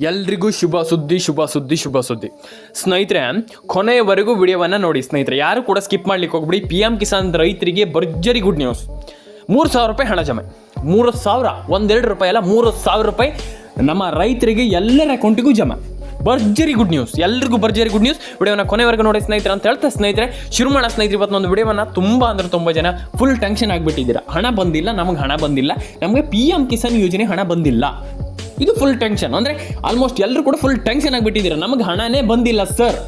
ಎಲ್ರಿಗೂ ಶುಭ ಸುದ್ದಿ ಶುಭ ಸುದ್ದಿ ಶುಭ ಸುದ್ದಿ. ಸ್ನೇಹಿತರೆ, ಕೊನೆಯವರೆಗೂ ವಿಡಿಯೋವನ್ನು ನೋಡಿ ಸ್ನೇಹಿತರೆ. ಯಾರು ಕೂಡ ಸ್ಕಿಪ್ ಮಾಡ್ಲಿಕ್ಕೆ ಹೋಗ್ಬಿಡಿ. ಪಿ ಎಂ ಕಿಸಾನ್ ರೈತರಿಗೆ ಭರ್ಜರಿ ಗುಡ್ ನ್ಯೂಸ್ ಮೂರು ಸಾವಿರ ರೂಪಾಯಿ ಹಣ ಜಮೆ. ಮೂರು ಸಾವಿರ, ಒಂದೆರಡು ರೂಪಾಯಿ ಅಲ್ಲ, ಮೂರು ಸಾವಿರ ರೂಪಾಯಿ ನಮ್ಮ ರೈತರಿಗೆ ಎಲ್ಲರ ಅಕೌಂಟಿಗೂ ಜಮೆ. ಭರ್ಜರಿ ಗುಡ್ ನ್ಯೂಸ್ ಎಲ್ರಿಗೂ ಭರ್ಜರಿ ಗುಡ್ ನ್ಯೂಸ್ ವಿಡಿಯೋನ ಕೊನೆವರೆಗೂ ನೋಡಿ ಸ್ನೇಹಿತರೆ ಅಂತ ಹೇಳ್ತಾ ಸ್ನೇಹಿತರೆ ಶುರು ಮಾಡೋ ಸ್ನೇಹಿತರೆ, ಇವತ್ತೊಂದು ವಿಡಿಯೋವನ್ನು ತುಂಬ ಅಂದ್ರೆ ತುಂಬ ಜನ ಫುಲ್ ಟೆನ್ಷನ್ ಆಗಿಬಿಟ್ಟಿದ್ದೀರಾ. ಹಣ ಬಂದಿಲ್ಲ, ನಮಗೆ ಹಣ ಬಂದಿಲ್ಲ. ನಮಗೆ ಪಿ ಎಂ ಕಿಸಾನ್ ಯೋಜನೆ ಹಣ ಬಂದಿಲ್ಲ. ಇದು ಫುಲ್ ಟೆನ್ಷನ್ ಅಂದರೆ ಆಲ್ಮೋಸ್ಟ್ ಎಲ್ಲರೂ ಕೂಡ ಫುಲ್ ಟೆನ್ಷನ್ ಆಗಿಬಿಟ್ಟಿದ್ದೀರಾ? ನಮಗೆ ಹಣನೇ ಬಂದಿಲ್ಲ ಸರ್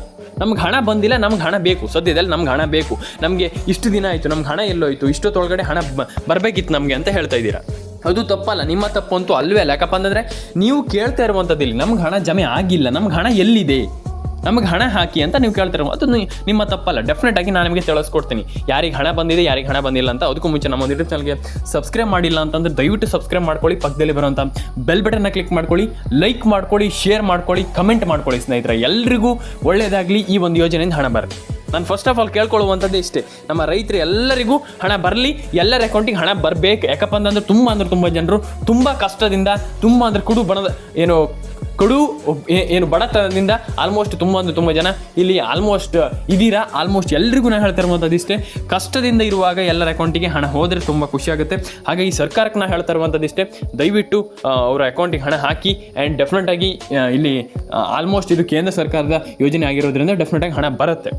ನಮ್ಗೆ ಹಣ ಬಂದಿಲ್ಲ, ನಮ್ಗೆ ಹಣ ಬೇಕು. ಸದ್ಯದಲ್ಲಿ ನಮ್ಗೆ ಹಣ ಬೇಕು. ನಮಗೆ ಇಷ್ಟು ದಿನ ಆಯಿತು, ನಮ್ಗೆ ಹಣ ಎಲ್ಲೋಯ್ತು, ಇಷ್ಟೊತ್ತೊಳಗಡೆ ಹಣ ಬರಬೇಕಿತ್ತು ನಮಗೆ ಅಂತ ಹೇಳ್ತಾ ಇದ್ದೀರಾ? ಅದು ತಪ್ಪಲ್ಲ, ನಿಮ್ಮ ತಪ್ಪು ಅಂತೂ ಅಲ್ವೇ ಅಲ್ಲ. ಯಾಕಪ್ಪ ಅಂತಂದರೆ, ನೀವು ಕೇಳ್ತಾ ಇರುವಂಥದ್ದು ಇಲ್ಲಿ ನಮ್ಗೆ ಹಣ ಜಮೆ ಆಗಿಲ್ಲ, ನಮ್ಗೆ ಹಣ ಎಲ್ಲಿದೆ? ನಮಗೆ ಹಣ ಹಾಕಿ ಅಂತ ನೀವು ಕೇಳ್ತಿರ. ಅದು ನಿಮ್ಮ ತಪ್ಪಲ್ಲ. ಡೆಫಿನೆಟ್ ಆಗಿ ನಾನು ನಿಮಗೆ ತಿಳಿಸ್ಕೊಡ್ತೀನಿ. ಯಾರಿಗೆ ಹಣ ಬಂದಿದೆ, ಯಾರಿಗೆ ಹಣ ಬಂದಿಲ್ಲ ಅಂತ ಅದಕ್ಕೂ ಮುಂಚೆ ನಮ್ಮ ಯೂಟ್ಯೂಬ್ ಚಾನಲ್ಗೆ ಸಬ್ಸ್ಕ್ರೈಬ್ ಮಾಡಿಲ್ಲ ಅಂತಂದ್ರೆ ದಯವಿಟ್ಟು ಸಬ್ಸ್ಕ್ರೈಬ್ ಮಾಡ್ಕೊಳ್ಳಿ, ಪಕ್ಕದಲ್ಲಿ ಬರುವಂಥ ಬೆಲ್ ಬಟನ್ನ ಕ್ಲಿಕ್ ಮಾಡ್ಕೊಳ್ಳಿ ಲೈಕ್ ಮಾಡ್ಕೊಳ್ಳಿ ಶೇರ್ ಮಾಡ್ಕೊಳ್ಳಿ ಕಮೆಂಟ್ ಮಾಡ್ಕೊಳ್ಳಿ ಸ್ನೇಹಿತರೆ. ಎಲ್ರಿಗೂ ಒಳ್ಳೆಯದಾಗಲಿ ಈ ಒಂದು ಯೋಜನೆಯಿಂದ ಹಣ ಬರಲಿ. ನಾನು ಫಸ್ಟ್ ಆಫ್ ಆಲ್ ಕೇಳ್ಕೊಳ್ಳುವಂಥದ್ದು ಇಷ್ಟೇ. ನಮ್ಮ ರೈತರು ಎಲ್ಲರಿಗೂ ಹಣ ಬರಲಿ. ಎಲ್ಲರ ಅಕೌಂಟಿಗೆ ಹಣ ಬರಬೇಕು. ಯಾಕಪ್ಪ ಅಂತಂದ್ರೆ ತುಂಬ ಅಂದ್ರೆ ತುಂಬ ಜನರು ತುಂಬ ಕಷ್ಟದಿಂದ ತುಂಬ ಅಂದ್ರೆ ಕುಡು ಬಣದ ಏನು ಕಡು ಏನು ಬಡತನದಿಂದ ಆಲ್ಮೋಸ್ಟ್ ತುಂಬ ಅಂದರೆ ತುಂಬ ಜನ ಇಲ್ಲಿ ಆಲ್ಮೋಸ್ಟ್ ಇದೀರಾ ಆಲ್ಮೋಸ್ಟ್ ಎಲ್ರಿಗೂ ನಾನು ಹೇಳ್ತಾ ಇರುವಂಥದ್ದು ಇಷ್ಟೇ. ಕಷ್ಟದಿಂದ ಇರುವಾಗ ಎಲ್ಲರ ಅಕೌಂಟಿಗೆ ಹಣ ಹೋದರೆ ತುಂಬ ಖುಷಿಯಾಗುತ್ತೆ ಹಾಗೆ ಈ ಸರ್ಕಾರಕ್ಕೆ ನಾನು ಹೇಳ್ತಾ ಇರುವಂಥದ್ದು ಇಷ್ಟೇ. ದಯವಿಟ್ಟು ಅವರ ಅಕೌಂಟಿಗೆ ಹಣ ಹಾಕಿ ಆ್ಯಂಡ್ ಡೆಫಿನೆಟಾಗಿ ಇಲ್ಲಿ ಆಲ್ಮೋಸ್ಟ್ ಇದು ಕೇಂದ್ರ ಸರ್ಕಾರದ ಯೋಜನೆ ಆಗಿರೋದ್ರಿಂದ ಡೆಫಿನೆಟಾಗಿ ಹಣ ಬರುತ್ತೆ.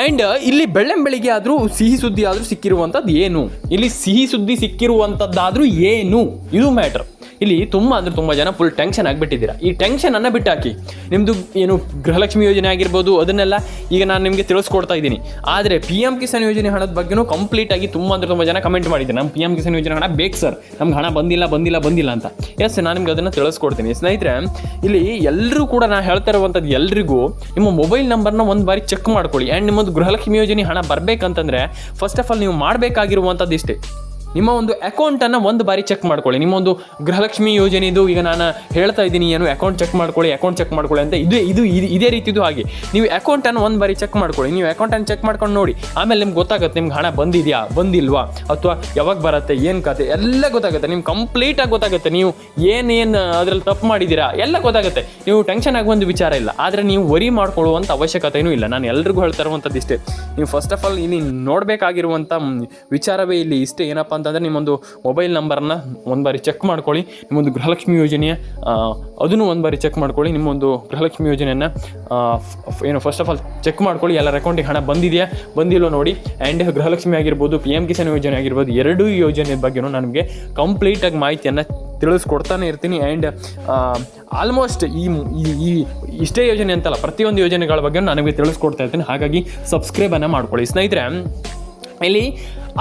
ಆ್ಯಂಡ್ ಇಲ್ಲಿ ಬೆಳ್ಳಂ ಬೆಳಿಗ್ಗೆ ಆದರೂ, ಸಿಹಿ ಸುದ್ದಿ ಆದರೂ ಸಿಕ್ಕಿರುವಂಥದ್ದು ಏನು? ಇಲ್ಲಿ ಸಿಹಿ ಸುದ್ದಿ ಸಿಕ್ಕಿರುವಂಥದ್ದಾದರೂ ಏನು? ಇದು ಮ್ಯಾಟ್ರ್ ಇಲ್ಲಿ ತುಂಬ ಅಂದರೆ ತುಂಬ ಜನ ಫುಲ್ ಟೆನ್ಷನ್ ಆಗಿಬಿಟ್ಟಿದ್ದೀರಾ. ಈ ಟೆನ್ಷನನ್ನು ಬಿಟ್ಟಾಕಿ. ನಿಮ್ಮದು ಏನು ಗೃಹಲಕ್ಷ್ಮಿ ಯೋಜನೆ ಆಗಿರ್ಬೋದು, ಅದನ್ನೆಲ್ಲ ಈಗ ನಾನು ನಿಮಗೆ ತಿಳಿಸ್ಕೊಡ್ತಾ ಇದ್ದೀನಿ. ಆದರೆ ಪಿ ಎಂ ಕಿಸಾನ್ ಯೋಜನೆ ಹಣದ ಬಗ್ಗೆನೂ ಕಂಪ್ಲೀಟ್ ಆಗಿ ತುಂಬ ಅಂದ್ರೆ ತುಂಬ ಜನ ಕಮೆಂಟ್ ಮಾಡಿದ್ದಾರೆ. ನಮ್ಮ ಪಿ ಎಂ ಕಿಸಾನ್ ಯೋಜನೆ ಹಣ ಬೇಕು ಸರ್ ನಮ್ಗೆ ಹಣ ಬಂದಿಲ್ಲ ಬಂದಿಲ್ಲ ಬಂದಿಲ್ಲ ಅಂತ. ಎಸ್ ನಾನು ನಿಮ್ಗೆ ಅದನ್ನು ತಿಳಿಸ್ಕೊಡ್ತೀನಿ. ಸ್ನೇಹಿತರೆ, ಇಲ್ಲಿ ಎಲ್ಲರೂ ಕೂಡ ನಾನು ಹೇಳ್ತಾ ಇರುವಂಥದ್ದು ಎಲ್ರಿಗೂ, ನಿಮ್ಮ ಮೊಬೈಲ್ ನಂಬರ್ನ ಒಂದು ಬಾರಿ ಚೆಕ್ ಮಾಡ್ಕೊಳ್ಳಿ. ಆ್ಯಂಡ್ ನಿಮ್ಮದು ಗೃಹಲಕ್ಷ್ಮಿ ಯೋಜನೆ ಹಣ ಬರಬೇಕಂತಂದರೆ ಫಸ್ಟ್ ಆಫ್ ಆಲ್ ನೀವು ಮಾಡಬೇಕಾಗಿರುವಂಥದ್ದು ಇಷ್ಟೇ. ನಿಮ್ಮ ಒಂದು ಅಕೌಂಟನ್ನು ಒಂದು ಬಾರಿ ಚೆಕ್ ಮಾಡ್ಕೊಳ್ಳಿ. ನಿಮ್ಮ ಒಂದು ಗೃಹಲಕ್ಷ್ಮಿ ಯೋಜನೆದು ಈಗ ನಾನು ಹೇಳ್ತಾ ಇದ್ದೀನಿ, ಏನು ಅಕೌಂಟ್ ಚೆಕ್ ಮಾಡ್ಕೊಳ್ಳಿ ಅಕೌಂಟ್ ಚೆಕ್ ಮಾಡ್ಕೊಳ್ಳಿ ಅಂತ ಇದು ಇದು ಇದು- ಇದೇ ರೀತಿದು ಹಾಗೆ. ನೀವು ಅಕೌಂಟನ್ನು ಒಂದು ಬಾರಿ ಚೆಕ್ ಮಾಡ್ಕೊಳ್ಳಿ. ನೀವು ಅಕೌಂಟನ್ನು ಚೆಕ್ ಮಾಡ್ಕೊಂಡು ನೋಡಿ. ಆಮೇಲೆ ನಿಮ್ಗೆ ಗೊತ್ತಾಗುತ್ತೆ, ನಿಮ್ಗೆ ಹಣ ಬಂದಿದೆಯಾ, ಬಂದಿಲ್ವಾ, ಅಥವಾ ಯಾವಾಗ ಬರುತ್ತೆ, ಏನು ಕತೆ, ಎಲ್ಲ ಗೊತ್ತಾಗುತ್ತೆ. ನಿಮ್ಗೆ ಕಂಪ್ಲೀಟಾಗಿ ಗೊತ್ತಾಗುತ್ತೆ. ನೀವು ಏನೇನು ಅದರಲ್ಲಿ ತಪ್ಪು ಮಾಡಿದ್ದೀರಾ, ಎಲ್ಲ ಗೊತ್ತಾಗುತ್ತೆ. ನೀವು ಟೆನ್ಷನ್ ಆಗುವಂಥ ವಿಚಾರ ಇಲ್ಲ. ಆದರೆ ನೀವು ವರಿ ಮಾಡ್ಕೊಳ್ಳುವಂಥ ಅವಶ್ಯಕತೆಯೂ ಇಲ್ಲ. ನಾನು ಎಲ್ರಿಗೂ ಹೇಳ್ತಾ ಇರುವಂಥದ್ದು ಇಷ್ಟೇ ನೀವು ಫಸ್ಟ್ ಆಫ್ ಆಲ್ ಇಲ್ಲಿ ನೋಡಬೇಕಾಗಿರುವಂಥ ವಿಚಾರವೇ ಇಲ್ಲಿ ಇಷ್ಟೇ. ಏನಪ್ಪ ಅಂತಂದರೆ ನಿಮ್ಮೊಂದು ಮೊಬೈಲ್ ನಂಬರನ್ನು ಒಂದು ಬಾರಿ ಚೆಕ್ ಮಾಡ್ಕೊಳ್ಳಿ. ನಿಮ್ಮೊಂದು ಗೃಹಲಕ್ಷ್ಮಿ ಯೋಜನೆಯ ಅದನ್ನು ಒಂದು ಬಾರಿ ಚೆಕ್ ಮಾಡ್ಕೊಳ್ಳಿ. ನಿಮ್ಮೊಂದು ಗೃಹಲಕ್ಷ್ಮಿ ಯೋಜನೆಯನ್ನು ಏನು ಫಸ್ಟ್ ಆಫ್ ಆಲ್ ಚೆಕ್ ಮಾಡ್ಕೊಳ್ಳಿ. ಎಲ್ಲರ ಅಕೌಂಟಿಗೆ ಹಣ ಬಂದಿದೆಯಾ? ಬಂದಿಲ್ಲೋ ನೋಡಿ. ಆ್ಯಂಡ್ ಗೃಹಲಕ್ಷ್ಮಿ ಆಗಿರ್ಬೋದು ಪಿ ಎಂ ಕಿಸಾನ್ ಯೋಜನೆ ಆಗಿರ್ಬೋದು, ಎರಡೂ ಯೋಜನೆ ಬಗ್ಗೆನೂ ನನಗೆ ಕಂಪ್ಲೀಟಾಗಿ ಮಾಹಿತಿಯನ್ನು ತಿಳಿಸ್ಕೊಡ್ತಾನೆ ಇರ್ತೀನಿ. ಆ್ಯಂಡ್ ಆಲ್ಮೋಸ್ಟ್ ಈ- ಈ ಇಷ್ಟೇ ಯೋಜನೆ ಅಂತಲ್ಲ, ಪ್ರತಿಯೊಂದು ಯೋಜನೆಗಳ ಬಗ್ಗೆ ನನಗೆ ತಿಳಿಸ್ಕೊಡ್ತಾ ಇರ್ತೀನಿ. ಹಾಗಾಗಿ ಸಬ್ಸ್ಕ್ರೈಬನ್ನು ಮಾಡ್ಕೊಳ್ಳಿ. ಸ್ನೇಹಿತರೆ ಇಲ್ಲಿ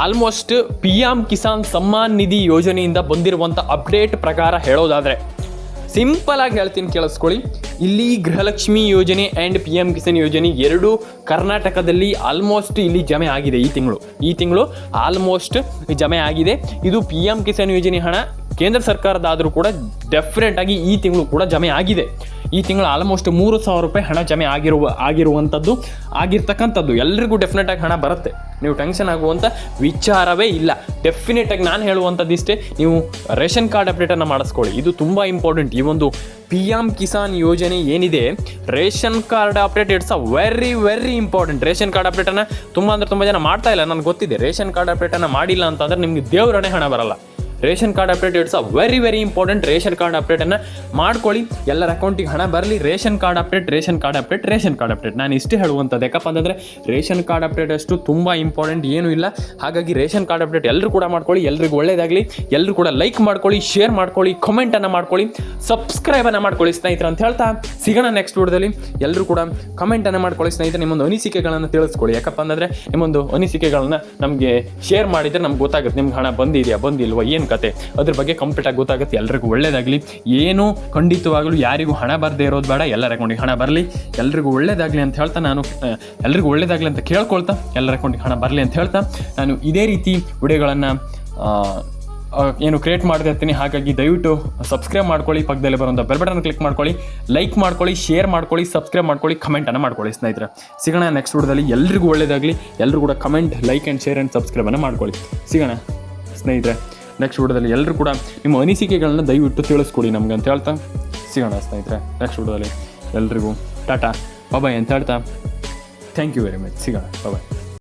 almost P M Kisan Samman Nidhi ಯೋಜನೆಯಿಂದ ಬಂದಿರುವಂಥ ಅಪ್ಡೇಟ್ ಪ್ರಕಾರ ಹೇಳೋದಾದರೆ ಸಿಂಪಲ್ ಆಗಿ ಹೇಳ್ತೀನಿ ಕೇಳಿಸ್ಕೊಳ್ಳಿ. ಇಲ್ಲಿ ಗೃಹಲಕ್ಷ್ಮಿ ಯೋಜನೆ ಆ್ಯಂಡ್ ಪಿ ಎಂ ಕಿಸಾನ್ ಯೋಜನೆ ಎರಡೂ ಕರ್ನಾಟಕದಲ್ಲಿ ಆಲ್ಮೋಸ್ಟ್ ಇಲ್ಲಿ ಜಮೆ ಆಗಿದೆ ಈ ತಿಂಗಳು. ಈ ತಿಂಗಳು ಆಲ್ಮೋಸ್ಟ್ ಜಮೆ ಆಗಿದೆ. ಇದು ಪಿ ಎಂ ಕಿಸಾನ್ ಯೋಜನೆ ಹಣ ಕೇಂದ್ರ ಸರ್ಕಾರದಾದರೂ ಕೂಡ ಡೆಫಿನೆಟ್ ಆಗಿ ಈ ತಿಂಗಳು ಕೂಡ ಜಮೆ ಆಗಿದೆ. ಈ ತಿಂಗಳು ಆಲ್ಮೋಸ್ಟ್ ಮೂರು ಸಾವಿರ ರೂಪಾಯಿ ಹಣ ಜಮೆ ಆಗಿರುವ, ಆಗಿರುವಂಥದ್ದು, ಆಗಿರ್ತಕ್ಕಂಥದ್ದು. ಎಲ್ರಿಗೂ ಡೆಫಿನೆಟ್ ಆಗಿ ಹಣ ಬರುತ್ತೆ. ನೀವು ಟೆನ್ಷನ್ ಆಗುವಂಥ ವಿಚಾರವೇ ಇಲ್ಲ. ಡೆಫಿನೆಟಾಗಿ ನಾನು ಹೇಳುವಂಥದ್ದು ಇಷ್ಟೇ, ನೀವು ರೇಷನ್ ಕಾರ್ಡ್ ಅಪ್ಡೇಟನ್ನು ಮಾಡಿಸ್ಕೊಳ್ಳಿ. ಇದು ತುಂಬ ಇಂಪಾರ್ಟೆಂಟ್ ಈ ಒಂದು ಪಿ ಎಂ ಕಿಸಾನ್ ಯೋಜನೆ ಏನಿದೆ, ration card update it's a very very important ration card ಅಪ್ಡೇಟನ್ನು ತುಂಬ ಅಂದರೆ ತುಂಬ ಜನ ಮಾಡ್ತಾ ಇಲ್ಲ. ನನಗೆ ಗೊತ್ತಿದೆ, ರೇಷನ್ ಕಾರ್ಡ್ ಅಪ್ಡೇಟನ್ನು ಮಾಡಿಲ್ಲ ಅಂತಂದರೆ ನಿಮಗೆ ದೇವರನೇ ಹಣ ಬರಲ್ಲ. Ration card update it's a very very important ration card ಅಪ್ಡೇಟನ್ನು ಮಾಡ್ಕೊಳ್ಳಿ. ಎಲ್ಲರ ಅಕೌಂಟಿಗೆ ಹಣ ಬರಲಿ, ration card update, ration card update, ration card update. ನಾನು ಇಷ್ಟೇ ಹೇಳುವಂಥದ್ದು, ಯಾಕಪ್ಪ ಅಂತಂದರೆ ರೇಷನ್ ಕಾರ್ಡ್ ಅಪ್ಡೇಟ್ ಅಷ್ಟು ತುಂಬ ಇಂಪಾರ್ಟೆಂಟ್ ಏನೂ ಇಲ್ಲ. ಹಾಗಾಗಿ ರೇಷನ್ ಕಾರ್ಡ್ ಅಪ್ಡೇಟ್ ಎಲ್ಲರೂ ಕೂಡ ಮಾಡ್ಕೊಳ್ಳಿ, ಎಲ್ರಿಗೂ ಒಳ್ಳೆಯದಾಗಲಿ ಎಲ್ಲರೂ ಕೂಡ ಲೈಕ್ ಮಾಡ್ಕೊಳ್ಳಿ ಶೇರ್ ಮಾಡ್ಕೊಳ್ಳಿ ಕಮೆಂಟನ್ನು ಮಾಡ್ಕೊಳ್ಳಿ ಸಬ್ಸ್ಕ್ರೈಬನ್ನು ಮಾಡ್ಕೊಳ್ಳಿ ಸ್ನೇಹಿತರೆ ಅಂತ ಹೇಳ್ತಾ ಸಿಗೋಣ ನೆಕ್ಸ್ಟ್ ವಿಡಿಯೋದಲ್ಲಿ. ಎಲ್ಲರೂ ಕೂಡ ಕಮೆಂಟನ್ನು ಮಾಡ್ಕೊಳ್ಳಿ ಸ್ನೇಹಿತರೆ, ನಿಮ್ಮೊಂದು ಅನಿಸಿಕೆಗಳನ್ನು ತಿಳಿಸ್ಕೊಳ್ಳಿ. ಯಾಕಪ್ಪ ಅಂತಂದರೆ ನಿಮ್ಮೊಂದು ಅನಿಸಿಕೆಗಳನ್ನು ನಮಗೆ ಶೇರ್ ಮಾಡಿದರೆ ನಮ್ಗೆ ಗೊತ್ತಾಗುತ್ತೆ, ನಿಮ್ಗೆ ಹಣ ಬಂದಿದೆಯಾ, ಬಂದಿಲ್ವಾ, ಏನು ಕತೆ. ಅದ್ರ ಬಗ್ಗೆ ಕಂಪ್ಲೀಟಾಗಿ ಗೊತ್ತಾಗುತ್ತೆ. ಎಲ್ರಿಗೂ ಒಳ್ಳೇದಾಗಲಿ. ಏನು ಖಂಡಿತವಾಗಲೂ ಯಾರಿಗೂ ಹಣ ಬರದೇ ಇರೋದು ಬೇಡ. ಎಲ್ಲರ ಅಕೌಂಟಿಗೆ ಹಣ ಬರಲಿ. ಎಲ್ರಿಗೂ ಒಳ್ಳೇದಾಗಲಿ ಅಂತ ಹೇಳ್ತಾ ನಾನು ಎಲ್ಲರಿಗೂ ಒಳ್ಳೇದಾಗಲಿ ಅಂತ ಕೇಳ್ಕೊಳ್ತಾ, ಎಲ್ಲರ ಅಕೌಂಟಿಗೆ ಹಣ ಬರಲಿ ಅಂತ ಹೇಳ್ತಾ ನಾನು ಇದೇ ರೀತಿ ವಿಡಿಯೋಗಳನ್ನು ಏನು ಕ್ರಿಯೇಟ್ ಮಾಡ್ತಾ ಇರ್ತೀನಿ. ಹಾಗಾಗಿ ದಯವಿಟ್ಟು ಸಬ್ಸ್ಕ್ರೈಬ್ ಮಾಡ್ಕೊಳ್ಳಿ, ಪಕ್ಕದಲ್ಲಿ ಬರುವಂಥ ಬೆಲ್ ಬಟನ್ ಕ್ಲಿಕ್ ಮಾಡ್ಕೊಳ್ಳಿ ಲೈಕ್ ಮಾಡ್ಕೊಳ್ಳಿ ಶೇರ್ ಮಾಡ್ಕೊಳ್ಳಿ ಸಬ್ಸ್ಕ್ರೈಬ್ ಮಾಡ್ಕೊಳ್ಳಿ ಕಮೆಂಟನ್ನು ಮಾಡ್ಕೊಳ್ಳಿ ಸ್ನೇಹಿತರೆ. ಸಿಗೋಣ ನೆಕ್ಸ್ಟ್ ವಿಡಿಯೋದಲ್ಲಿ. ಎಲ್ರಿಗೂ ಒಳ್ಳೇದಾಗಲಿ. ಎಲ್ಲರೂ ಕೂಡ comment like and share and ಸಬ್ಸ್ಕ್ರೈಬನ್ನು ಮಾಡ್ಕೊಳ್ಳಿ. ಸಿಗೋಣ ಸ್ನೇಹಿತರೆ. ನೆಕ್ಸ್ಟ್ ವಿಡಿಯೋದಲ್ಲಿ ಎಲ್ಲರೂ ಕೂಡ ನಿಮ್ಮ ಅನಿಸಿಕೆಗಳನ್ನ ದಯವಿಟ್ಟು ತಿಳಿಸ್ಕೊಡಿ ನಮ್ಗೆ ಅಂತ ಹೇಳ್ತಾ ಸಿಗೋಣ ಸ್ನೇಹಿತರೆ. ನೆಕ್ಸ್ಟ್ ವಿಡಿಯೋದಲ್ಲಿ ಎಲ್ರಿಗೂ ಟಾಟಾ ಬಾಬಾಯ್ ಅಂತ ಹೇಳ್ತಾ ಥ್ಯಾಂಕ್ ಯು ವೆರಿ ಮಚ್ ಸಿಗೋಣ ಬಾಬಾಯ್